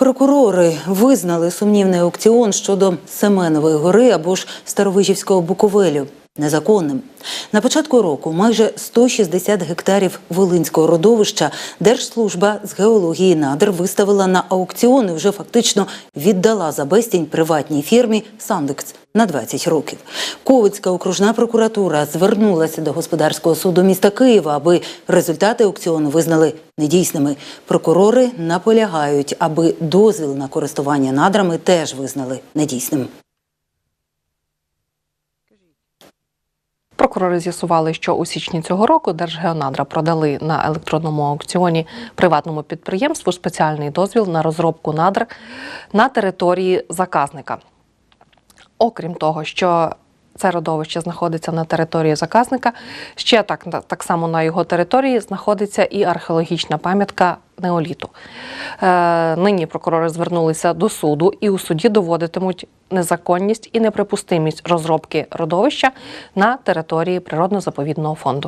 Прокурори визнали сумнівний аукціон щодо Семенової гори або ж Старовижівського Буковелю незаконним. На початку року майже 160 гектарів Волинського родовища Держслужба з геології надр виставила на аукціон і вже фактично віддала за безцінь приватній фірмі Сандекс на 20 років. Ковицька окружна прокуратура звернулася до господарського суду міста Києва, аби результати аукціону визнали недійсними. Прокурори наполягають, аби дозвіл на користування надрами теж визнали недійсним. Прокурори з'ясували, що у січні цього року Держгеонадра продали на електронному аукціоні приватному підприємству спеціальний дозвіл на розробку надр на території заказника. Окрім того, що це родовище знаходиться на території заказника, ще так, так само на його території знаходиться і археологічна пам'ятка неоліту. Е, нині прокурори звернулися до суду і у суді доводитимуть незаконність і неприпустимість розробки родовища на території природно-заповідного фонду.